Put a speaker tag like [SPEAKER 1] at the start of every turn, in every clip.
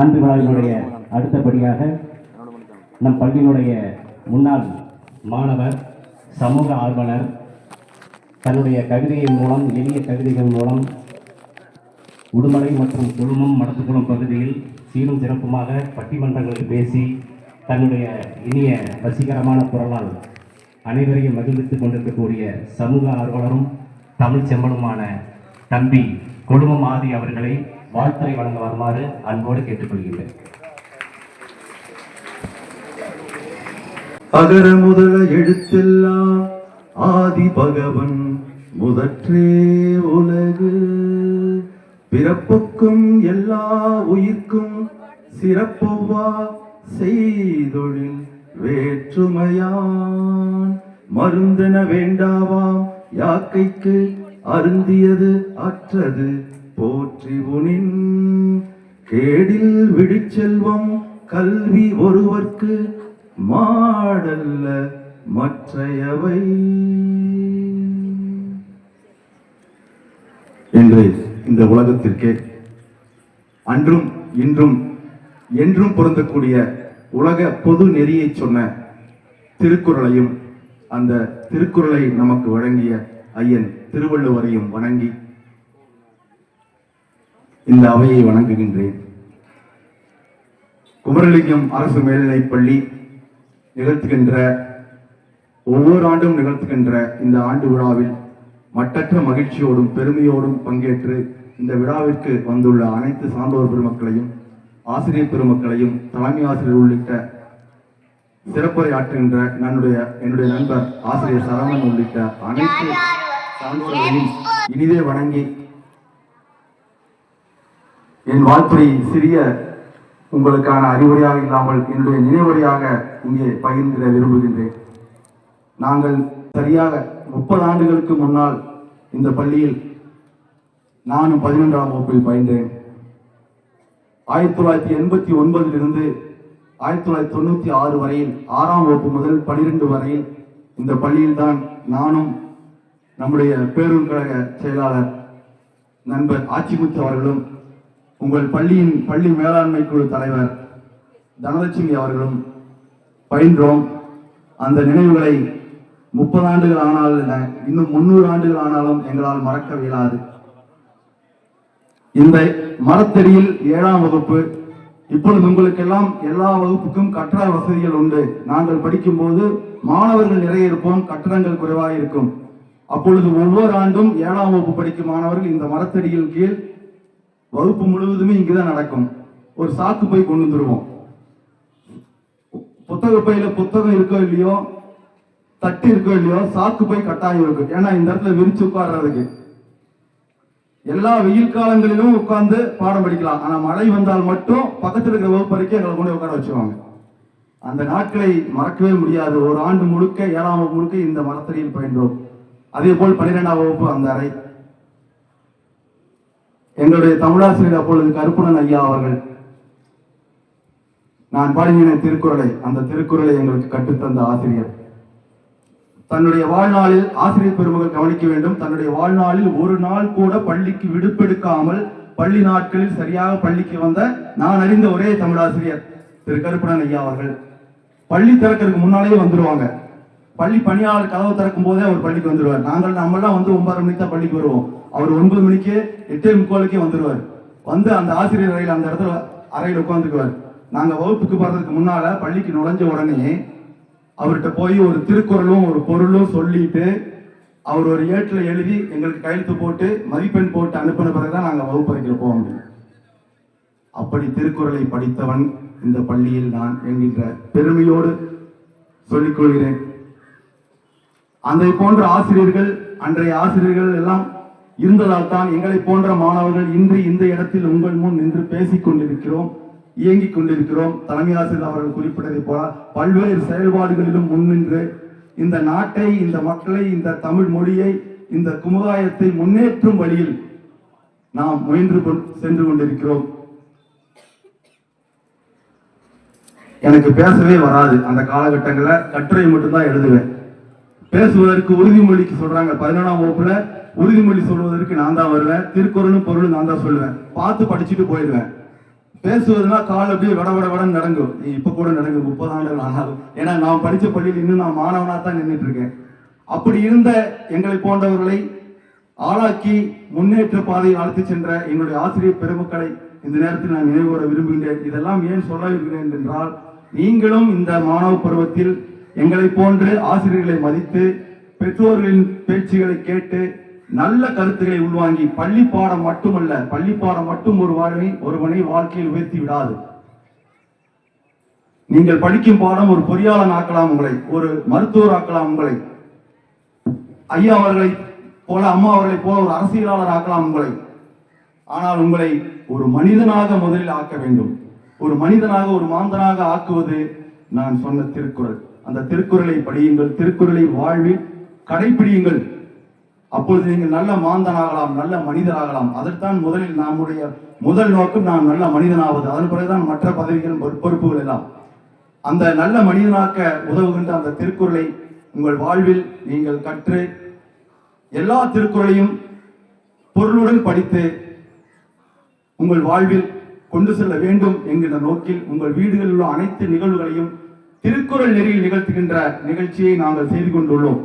[SPEAKER 1] ஆண்டு விழாவினுடைய அடுத்தபடியாக நம் பள்ளியினுடைய முன்னாள் மாணவர் சமூக ஆர்வலர் தன்னுடைய கவிதையின் மூலம் எளிய கவிதைகள் மூலம் உடுமலை மற்றும் குழுமம் மடத்துக்குளம் பகுதியில் சீரும் சிறப்புமாக பட்டிமன்றங்களுக்கு பேசி தன்னுடைய இனிய வசீகரமான குரலால் அனைவரையும் மகிழ்வித்துக் கொண்டிருக்கக்கூடிய சமூக ஆர்வலரும் தமிழ் செம்மனுமான தம்பி கொழுமம் ஆதி அவர்களை வாழ்த்துறை வழங்க வருமாறு அன்போடு கேட்டுக்கொள்கின்றேன்
[SPEAKER 2] அகர முதல எழுத்தெல்லாம் ஆதி பகவன் முதற்றே உலகு பிறப்புக்கும் எல்லா உயிர்க்கும் சிறப்புவா செய்தொழில் வேற்றுமையான் மருந்தென வேண்டாவாம் யாக்கைக்கு அருந்தியது அற்றது போற்றி உனின் கேடில் விழிச்செல்வம் கல்வி ஒருவர்க்கு மாடல்ல மற்றையவை
[SPEAKER 3] என்று இந்த உலகத்திற்கே அன்றும் இன்றும் என்றும் பொருந்தக்கூடிய உலக பொது நெறியை சொன்ன திருக்குறளையும் அந்த திருக்குறளை நமக்கு வழங்கிய ஐயன் திருவள்ளுவரையும் வணங்கி இந்த அவையை வணங்குகின்றேன் குமரலிங்கம் அரசு மேல்நிலைப்பள்ளி நிகழ்த்துகின்ற ஒவ்வொரு ஆண்டும் நிகழ்த்துகின்ற இந்த ஆண்டு விழாவில் மட்டற்ற மகிழ்ச்சியோடும் பெருமையோடும் பங்கேற்று இந்த விழாவிற்கு வந்துள்ள அனைத்து சான்றோர் பெருமக்களையும் ஆசிரியர் பெருமக்களையும் தலைமை ஆசிரியர் உள்ளிட்ட சிறப்புரை ஆற்றுகின்ற என்னுடைய என்னுடைய நண்பர் ஆசிரியர் சரவணன் உள்ளிட்ட அனைத்து சான்றோர்களையும் இனிதே வணங்கி என் வாழ்க்கை சிறிய உங்களுக்கான அறிவுரையாக இல்லாமல் என்னுடைய நினைவுரையாக இங்கே பகிர்ந்திட விரும்புகின்றேன் நாங்கள் சரியாக முப்பது ஆண்டுகளுக்கு முன்னால் இந்த பள்ளியில் நானும் பதினொன்றாம் வகுப்பில் பயின்றேன் ஆயிரத்தி தொள்ளாயிரத்தி எண்பத்தி ஒன்பதிலிருந்து ஆயிரத்தி தொள்ளாயிரத்தி தொண்ணூற்றி ஆறு வரையில் ஆறாம் வகுப்பு முதல் பனிரெண்டு வரையில் இந்த பள்ளியில் தான் நானும் நம்முடைய பேருந்து கழக செயலாளர் நண்பர் ஆட்சிமுத்து அவர்களும் உங்கள் பள்ளியின் பள்ளி மேலாண்மை குழு தலைவர் தனலட்சுமி அவர்களும் பயின்றோம் அந்த நினைவுகளை முப்பது ஆண்டுகள் ஆனால் இன்னும் முன்னூறு ஆண்டுகள் ஆனாலும் எங்களால் மறக்க இயலாது இந்த மரத்தடியில் ஏழாம் வகுப்பு இப்பொழுது உங்களுக்கெல்லாம் எல்லா வகுப்புக்கும் கட்டட வசதிகள் உண்டு நாங்கள் படிக்கும் போது மாணவர்கள் நிறைய இருப்போம் கட்டடங்கள் குறைவாக இருக்கும் அப்பொழுது ஒவ்வொரு ஆண்டும் ஏழாம் வகுப்பு படிக்கும் மாணவர்கள் இந்த மரத்தடியில் கீழ் வகுப்பு முழுவதுமே இங்கே தான் நடக்கும் ஒரு சாக்கு போய் கொண்டு வந்துடுவோம் புத்தக பையில புத்தகம் இருக்கோ இல்லையோ தட்டு இருக்கோ இல்லையோ சாக்கு போய் கட்டாயம் இருக்கும் ஏன்னா இந்த இடத்துல விரிச்சு உட்காடுறதுக்கு எல்லா வெயில் காலங்களிலும் உட்கார்ந்து பாடம் படிக்கலாம் ஆனா மழை வந்தால் மட்டும் பக்கத்தில் இருக்கிற வகுப்பு வரைக்கும் எங்களை கொண்டு உட்கார வச்சுவாங்க அந்த நாட்களை மறக்கவே முடியாது ஒரு ஆண்டு முழுக்க ஏழாம் வகுப்பு முழுக்க இந்த மரத்தடியில் பயின்றோம் அதே போல் பன்னிரெண்டாம் வகுப்பு அந்த அறை என்னுடைய தமிழாசிரியர் அப்பொழுது கருப்புணன் ஐயா அவர்கள் நான் பாடுகின திருக்குறளை அந்த திருக்குறளை எங்களுக்கு கற்றுத்தந்த ஆசிரியர் தன்னுடைய வாழ்நாளில் ஆசிரியர் பெருமகள் கவனிக்க வேண்டும் தன்னுடைய வாழ்நாளில் ஒரு நாள் கூட பள்ளிக்கு விடுப்பெடுக்காமல் பள்ளி நாட்களில் சரியாக பள்ளிக்கு வந்த நான் அறிந்த ஒரே தமிழாசிரியர் திரு கருப்பணன் ஐயா அவர்கள் பள்ளி திறக்கிறதுக்கு முன்னாலேயே வந்துருவாங்க பள்ளி பணியாளர் கதவு திறக்கும் போதே அவர் பள்ளிக்கு வந்துடுவார் நாங்கள் நம்மளாம் வந்து ஒன்பதரை மணிக்கு தான் பள்ளிக்கு வருவோம் அவர் ஒன்பது மணிக்கு எட்டே முக்கோலுக்கே வந்துடுவார் வந்து அந்த ஆசிரியர் அறையில் அந்த இடத்துல அறையில் உட்காந்துக்குவார் நாங்கள் வகுப்புக்கு போகிறதுக்கு முன்னால் பள்ளிக்கு நுழைஞ்ச உடனே அவர்கிட்ட போய் ஒரு திருக்குறளும் ஒரு பொருளும் சொல்லிட்டு அவர் ஒரு ஏட்டில் எழுதி எங்களுக்கு கையெழுத்து போட்டு மதிப்பெண் போட்டு அனுப்பின பிறகு தான் நாங்கள் அறைக்கு போக முடியும் அப்படி திருக்குறளை படித்தவன் இந்த பள்ளியில் நான் என்கின்ற பெருமையோடு சொல்லிக்கொள்கிறேன் அதை போன்ற ஆசிரியர்கள் அன்றைய ஆசிரியர்கள் எல்லாம் இருந்ததால் தான் எங்களை போன்ற மாணவர்கள் இன்று இந்த இடத்தில் உங்கள் முன் நின்று பேசிக் கொண்டிருக்கிறோம் இயங்கிக் கொண்டிருக்கிறோம் தலைமை ஆசிரியர் அவர்கள் குறிப்பிட்டதை போல பல்வேறு செயல்பாடுகளிலும் முன்னின்று இந்த நாட்டை இந்த மக்களை இந்த தமிழ் மொழியை இந்த சமுதாயத்தை முன்னேற்றும் வழியில் நாம் முயன்று சென்று கொண்டிருக்கிறோம் எனக்கு பேசவே வராது அந்த காலகட்டங்களில் கட்டுரை மட்டும்தான் எழுதுவேன் பேசுவதற்கு உறுதிமொழிக்கு சொல்றாங்க பதினொன்றாம் வகுப்புல உறுதிமொழி சொல்வதற்கு நான் தான் வருவேன் திருக்குறளும் பொருளும் நான் தான் சொல்லுவேன் பார்த்து படிச்சுட்டு போயிடுவேன் பேசுவதுனா கால் அப்படியே வட வட வட நடங்கும் இப்ப கூட நடங்கும் முப்பது ஆண்டுகள் ஆனாலும் ஏன்னா நான் படிச்ச பள்ளியில் இன்னும் நான் மாணவனா தான் நின்றுட்டு இருக்கேன் அப்படி இருந்த எங்களை போன்றவர்களை ஆளாக்கி முன்னேற்ற பாதையை அழைத்து சென்ற என்னுடைய ஆசிரியர் பெருமக்களை இந்த நேரத்தில் நான் நினைவுகூர விரும்புகிறேன் இதெல்லாம் ஏன் சொல்ல இருக்கிறேன் என்றால் நீங்களும் இந்த மாணவ பருவத்தில் எங்களை போன்று ஆசிரியர்களை மதித்து பெற்றோர்களின் பேச்சுகளை கேட்டு நல்ல கருத்துக்களை உள்வாங்கி பள்ளி பாடம் மட்டுமல்ல பள்ளி பாடம் மட்டும் ஒரு வாழ்வை ஒருவனை வாழ்க்கையில் உயர்த்தி விடாது நீங்கள் படிக்கும் பாடம் ஒரு பொறியாளன் ஆக்கலாம் உங்களை ஒரு மருத்துவர் ஆக்கலாம் உங்களை ஐயா அவர்களை போல அம்மா அவர்களை போல ஒரு அரசியலாளர் ஆக்கலாம் உங்களை ஆனால் உங்களை ஒரு மனிதனாக முதலில் ஆக்க வேண்டும் ஒரு மனிதனாக ஒரு மாந்தனாக ஆக்குவது நான் சொன்ன திருக்குறள் அந்த திருக்குறளை படியுங்கள் திருக்குறளை வாழ்வில் கடைபிடியுங்கள் அப்பொழுது நீங்கள் நல்ல மாந்தனாகலாம் நல்ல மனிதராகலாம் அதற்கான் முதலில் நம்முடைய முதல் நோக்கம் நான் நல்ல மனிதனாவது அதன் பிறகுதான் மற்ற பதவிகள் பொறுப்புகள் எல்லாம் அந்த நல்ல மனிதனாக்க உதவுகின்ற அந்த திருக்குறளை உங்கள் வாழ்வில் நீங்கள் கற்று எல்லா திருக்குறளையும் பொருளுடன் படித்து உங்கள் வாழ்வில் கொண்டு செல்ல வேண்டும் என்கிற நோக்கில் உங்கள் வீடுகளில் உள்ள அனைத்து நிகழ்வுகளையும் திருக்குறள் நெறியில் நிகழ்த்துகின்ற நிகழ்ச்சியை நாங்கள் செய்து கொண்டுள்ளோம்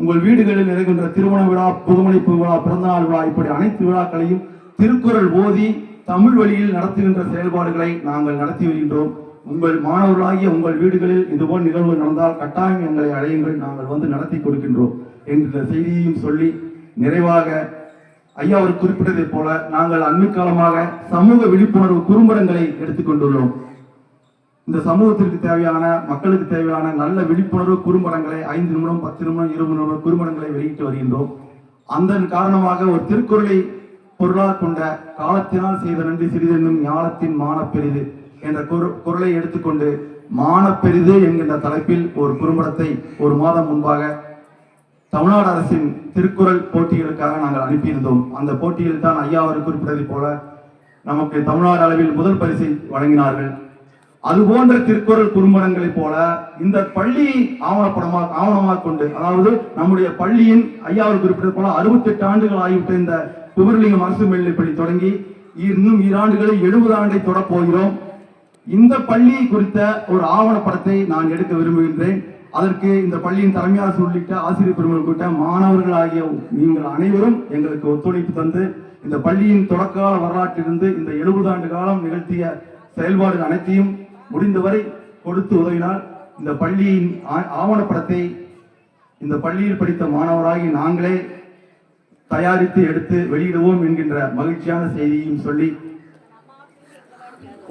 [SPEAKER 3] உங்கள் வீடுகளில் நிறைகின்ற திருமண விழா புதுமணிப்பு விழா பிறந்தநாள் விழா இப்படி அனைத்து விழாக்களையும் திருக்குறள் ஓதி தமிழ் வழியில் நடத்துகின்ற செயல்பாடுகளை நாங்கள் நடத்தி வருகின்றோம் உங்கள் மாணவர்களாகிய உங்கள் வீடுகளில் இதுபோல் நிகழ்வு நடந்தால் கட்டாயம் எங்களை அழையுங்கள் நாங்கள் வந்து நடத்தி கொடுக்கின்றோம் என்ற செய்தியையும் சொல்லி நிறைவாக ஐயா அவர் குறிப்பிட்டதைப் போல நாங்கள் அண்மை காலமாக சமூக விழிப்புணர்வு குறும்படங்களை எடுத்துக்கொண்டுள்ளோம் இந்த சமூகத்திற்கு தேவையான மக்களுக்கு தேவையான நல்ல விழிப்புணர்வு குறும்படங்களை ஐந்து நிமிடம் பத்து நிமிடம் இருபது நிமிடம் குறும்படங்களை வெளியிட்டு வருகின்றோம் அந்த காரணமாக ஒரு திருக்குறளை பொருளாக கொண்ட காலத்தினால் செய்த நன்றி சிறிதென்னும் ஞானத்தின் மானப்பெரிது என்ற குரலை எடுத்துக்கொண்டு மானப்பெரிது என்கின்ற தலைப்பில் ஒரு குறும்படத்தை ஒரு மாதம் முன்பாக தமிழ்நாடு அரசின் திருக்குறள் போட்டிகளுக்காக நாங்கள் அனுப்பியிருந்தோம் அந்த போட்டியில் தான் ஐயா அவர் குறிப்பிட்டதை போல நமக்கு தமிழ்நாடு அளவில் முதல் பரிசை வழங்கினார்கள் அதுபோன்ற திருக்குறள் குறும்படங்களைப் போல இந்த பள்ளி ஆவணப்படமாக ஆவணமாக கொண்டு அதாவது நம்முடைய பள்ளியின் ஐயாவில் குறிப்பிட்ட போல அறுபத்தெட்டு ஆண்டுகள் ஆகிவிட்ட இந்த குமரலிங்கம் அரசு மேல்நிலைப்பள்ளி தொடங்கி இன்னும் ஈராண்டுகளில் எழுபது ஆண்டை தொடப்போகிறோம் இந்த பள்ளி குறித்த ஒரு ஆவணப்படத்தை நான் எடுக்க விரும்புகின்றேன் அதற்கு இந்த பள்ளியின் தலைமை உள்ளிட்ட ஆசிரியர் பெருமக்கள் கூட்ட மாணவர்கள் ஆகிய நீங்கள் அனைவரும் எங்களுக்கு ஒத்துழைப்பு தந்து இந்த பள்ளியின் தொடக்க வரலாற்றிலிருந்து இந்த எழுபது ஆண்டு காலம் நிகழ்த்திய செயல்பாடுகள் அனைத்தையும் முடிந்தவரை கொடுத்து உதவினால் இந்த பள்ளியின் ஆவணப்படத்தை இந்த பள்ளியில் படித்த மாணவராகி நாங்களே தயாரித்து எடுத்து வெளியிடுவோம் என்கின்ற மகிழ்ச்சியான செய்தியும் சொல்லி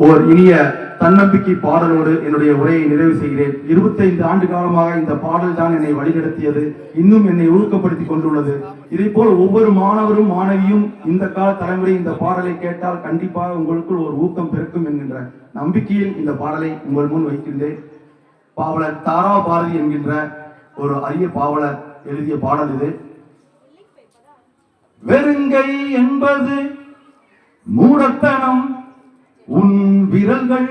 [SPEAKER 3] ஓர் இனிய தன்னம்பிக்கை பாடலோடு என்னுடைய உரையை நிறைவு செய்கிறேன் இருபத்தைந்து ஆண்டு காலமாக இந்த பாடல் தான் என்னை வழிநடத்தியது இன்னும் என்னை ஊக்கப்படுத்தி கொண்டுள்ளது இதை போல் ஒவ்வொரு மாணவரும் மாணவியும் இந்த கால தலைமுறை இந்த பாடலை கேட்டால் கண்டிப்பாக உங்களுக்குள் ஒரு ஊக்கம் பெருக்கும் என்கின்ற நம்பிக்கையில் இந்த பாடலை உங்கள் முன் வைக்கின்றேன் பாவலர் தாரா பாரதி என்கின்ற ஒரு அரிய பாவலர் எழுதிய பாடல் இது
[SPEAKER 4] வெறுங்கை என்பது மூடத்தனம் உன் விரங்கள்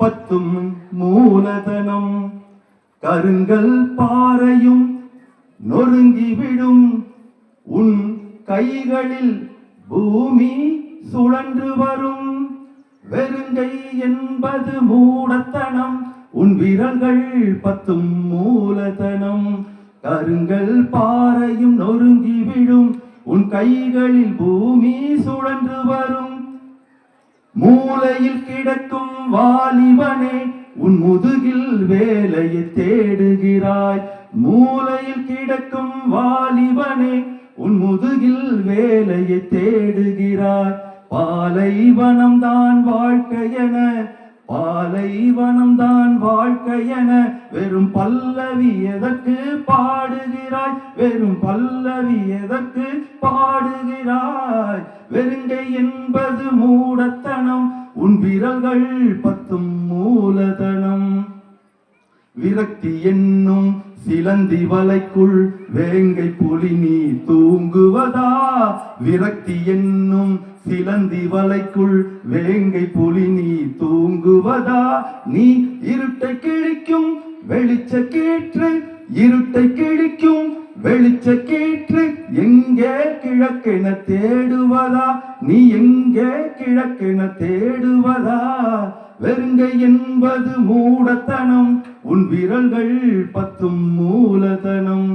[SPEAKER 4] பத்தும் மூலதனம் கருங்கல் பாறையும் நொறுங்கிவிடும் உன் கைகளில் பூமி சுழன்று வரும் வெறுங்கை என்பது மூலத்தனம் உன் விரங்கள் பத்தும் மூலதனம் கருங்கல் பாறையும் நொறுங்கிவிடும் உன் கைகளில் பூமி சுழன்று வரும் மூலையில் கிடக்கும் வாலிபனே உன் முதுகில் வேலையை தேடுகிறாய் மூலையில் கிடக்கும் வாலிபனே உன் முதுகில் வேலையை தேடுகிறாய் பாலைவனம் தான் என பாலைவனம் தான் வாழ்க்கை என வெறும் பல்லவி எதற்கு பாடுகிறாய் வெறும் பல்லவி எதற்கு பாடுகிறாய் வெறுங்கை என்பது மூடத்தனம் உன் விரல்கள் பத்தும் மூலதனம் விரக்தி என்னும் சிலந்தி வலைக்குள் வேங்கை புலி நீ தூங்குவதா விரக்தி என்னும் சிலந்தி வலைக்குள் வேங்கை புலி நீ தூங்குவதா நீ இருட்டை கிழிக்கும் வெளிச்ச கேற்று இருட்டை கிழிக்கும் வெளிச்ச கேற்று எங்கே கிழக்கென தேடுவதா நீ எங்கே கிழக்கென தேடுவதா வெறுங்கை என்பது மூடத்தனம் உன் விரல்கள் பத்தும் மூலதனம்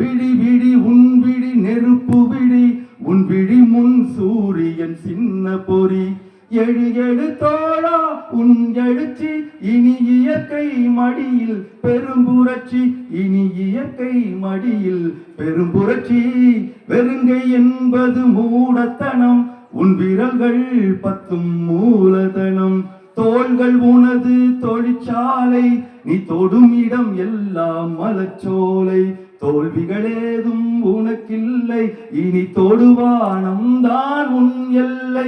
[SPEAKER 4] விடி விடி உன் விடி நெருப்பு விடி உன் விழி முன் சூரியன் சின்ன பொறி எழு எழு தோழா உன் எழுச்சி இனி இயற்கை மடியில் பெரும்புரட்சி இனி இயற்கை மடியில் பெரும்புரட்சி வெறுங்கை என்பது மூடத்தனம் உன் விரல்கள் பத்தும் மூலதனம் தோள்கள் உனது தொழிற்சாலை நீ தொடும் இடம் எல்லாம் மலச்சோலை தோல்விகளேதும் உனக்கில்லை இனி தொடுவானம் தான் உன் எல்லை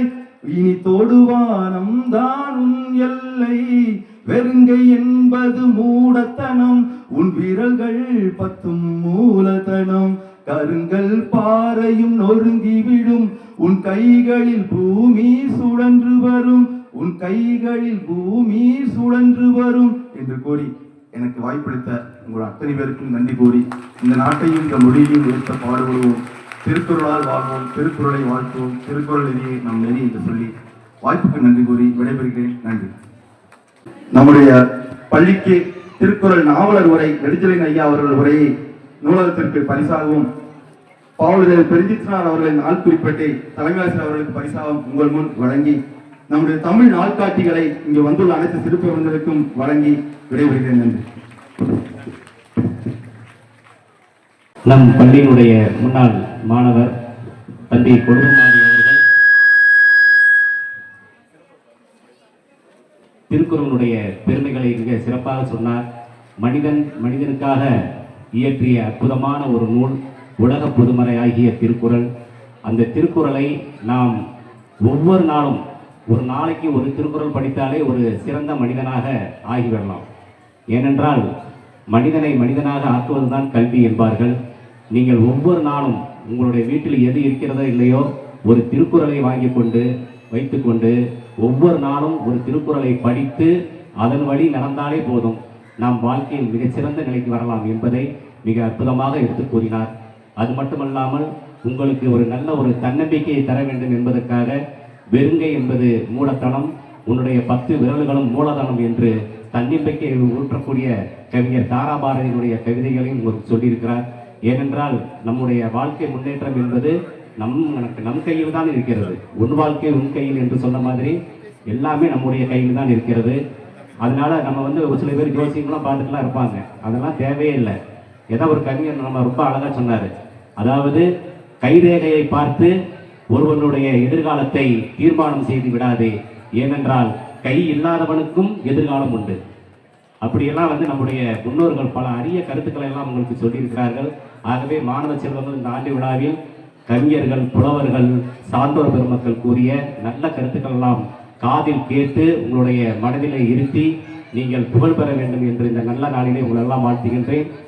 [SPEAKER 4] இனி தொடுவானம் தான் உன் எல்லை வெறுங்கை என்பது மூடத்தனம் உன் விரல்கள் பத்தும் மூலதனம் கருங்கல் பாறையும் நொறுங்கி விடும் உன் கைகளில் பூமி சுழன்று வரும் உன் கைகளில் பூமி சுழன்று வரும்
[SPEAKER 3] என்று கூறி எனக்கு வாய்ப்பளித்தார் உங்கள் அத்தனை பேருக்கும் நன்றி கூறி இந்த நாட்டையும் இந்த மொழியையும் உயர்த்த பாடுபடுவோம் திருக்குறளால் வாழ்வோம் திருக்குறளை வாழ்த்துவோம் திருக்குறள் எதிரே நம் நெறி என்று சொல்லி வாய்ப்புக்கு நன்றி கூறி விடைபெறுகிறேன் நன்றி நம்முடைய பள்ளிக்கு திருக்குறள் நாவலர் உரை நெடுஞ்சலின் ஐயா அவர்கள் உரையை நூலகத்திற்கு பரிசாகவும் பாவலர் பெருஞ்சித்னார் அவர்களின் நாள் குறிப்பிட்டு தலைமையாசிரியர் அவர்களுக்கு பரிசாகவும் உங்கள் முன் வழங்கி நம்முடைய தமிழ் நாட்காட்டிகளை இங்கு வந்துள்ள அனைத்து சிறுப்பு விருந்தர்களுக்கும் வழங்கி விடைபெறுகிறேன் நன்றி
[SPEAKER 5] நம் பள்ளியினுடைய முன்னாள் மாணவர் தம்பி கொடுமாரி அவர்கள் திருக்குறளுடைய பெருமைகளை மிக சிறப்பாக சொன்னார் மனிதன் மனிதனுக்காக இயற்றிய அற்புதமான ஒரு நூல் உலக பொதுமறை ஆகிய திருக்குறள் அந்த திருக்குறளை நாம் ஒவ்வொரு நாளும் ஒரு நாளைக்கு ஒரு திருக்குறள் படித்தாலே ஒரு சிறந்த மனிதனாக ஆகிவிடலாம் ஏனென்றால் மனிதனை மனிதனாக ஆக்குவதுதான் கல்வி என்பார்கள் நீங்கள் ஒவ்வொரு நாளும் உங்களுடைய வீட்டில் எது இருக்கிறதோ இல்லையோ ஒரு திருக்குறளை வாங்கி கொண்டு வைத்துக்கொண்டு ஒவ்வொரு நாளும் ஒரு திருக்குறளை படித்து அதன் வழி நடந்தாலே போதும் நாம் வாழ்க்கையில் மிகச்சிறந்த நிலைக்கு வரலாம் என்பதை மிக அற்புதமாக எடுத்து கூறினார் அது மட்டுமல்லாமல் உங்களுக்கு ஒரு நல்ல ஒரு தன்னம்பிக்கையை தர வேண்டும் என்பதற்காக வெறுங்கை என்பது மூலத்தனம் உன்னுடைய பத்து விரல்களும் மூலதனம் என்று தன்னம்பிக்கையை ஊற்றக்கூடிய கவிஞர் தாராபாரதியினுடைய கவிதைகளையும் சொல்லியிருக்கிறார் ஏனென்றால் நம்முடைய வாழ்க்கை முன்னேற்றம் என்பது நம் நம் கையில் தான் இருக்கிறது உன் வாழ்க்கை உன் கையில் என்று சொன்ன மாதிரி எல்லாமே நம்முடைய கையில் தான் இருக்கிறது அதனால நம்ம வந்து ஒரு சில பேர் ஜோசியங்களாம் பார்த்துட்டுலாம் இருப்பாங்க அதெல்லாம் தேவையே இல்லை ஏதோ ஒரு கவிஞர் நம்ம ரொம்ப அழகாக சொன்னார் அதாவது கைரேகையை பார்த்து ஒருவனுடைய எதிர்காலத்தை தீர்மானம் செய்து விடாதே ஏனென்றால் கை இல்லாதவனுக்கும் எதிர்காலம் உண்டு அப்படியெல்லாம் வந்து நம்முடைய முன்னோர்கள் பல அரிய கருத்துக்களை எல்லாம் உங்களுக்கு சொல்லியிருக்கிறார்கள் ஆகவே மாணவ செல்வங்கள் இந்த ஆண்டு விழாவில் கவிஞர்கள் புலவர்கள் சான்றோர் பெருமக்கள் கூறிய நல்ல கருத்துக்கள் எல்லாம் காதில் கேட்டு உங்களுடைய மனதிலே இருத்தி நீங்கள் புகழ் பெற வேண்டும் என்று இந்த நல்ல நாளிலே உங்களெல்லாம் வாழ்த்துகின்றேன்